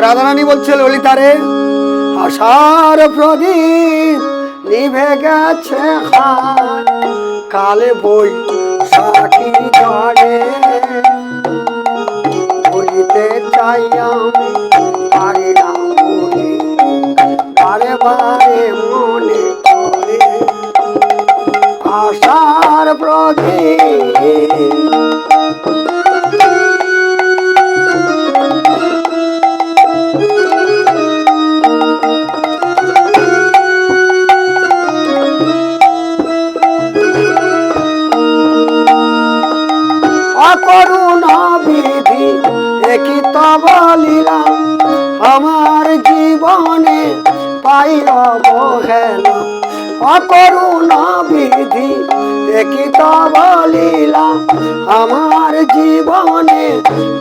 রাধারানী বলছে ললিতারে আশার প্রদীপ নিভে গেছে কালে বই সাকি ঝড়ে বলিতে চাই আমি, পারি না বারে বারে মনে পড়ে আশার প্রদীপ অকরুণা বিধি একই তো বলিলাম? আমার জীবনে পাই অবহেলা অকরুণা বিধি একই তো বলিলাম? আমার জীবনে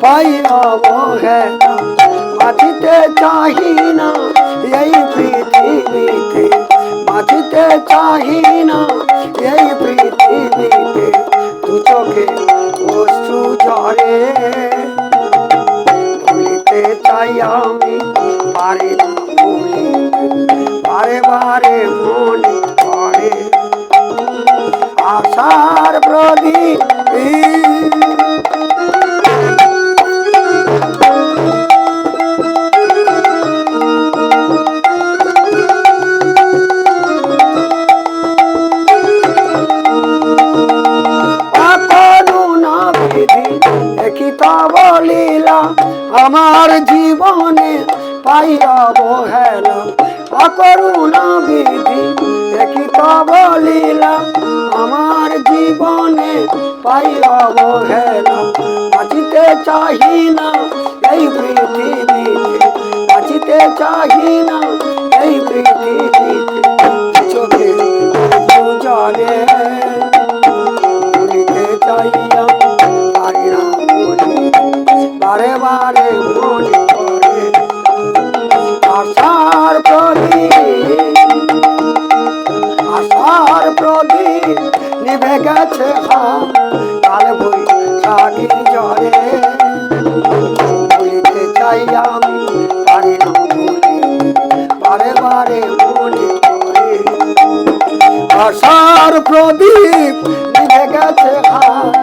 পাই অবহেলা বাঁচিতে চাহি না ভুলিতে চাই আমি পারে বারে বারে মনে পড়ে। আশার প্রদীপ আমার জীবনে পাইয়া অবহেলা অকরুণা বিধি একই তা বলিলা আমার জীবনে পাইয়া অবহেলা বাঁচিতে চাহি না এই পৃথিবীতে বাঁচিতে চাহি না গেছে কাল বই সাকি জরে ভুলিতে চাই আমি পারি না ভুলি বারে মনে করে। আশার প্রদীপ নিভে গেছে হাত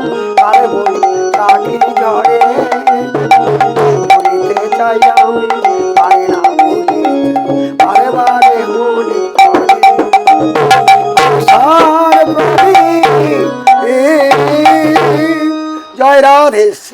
God has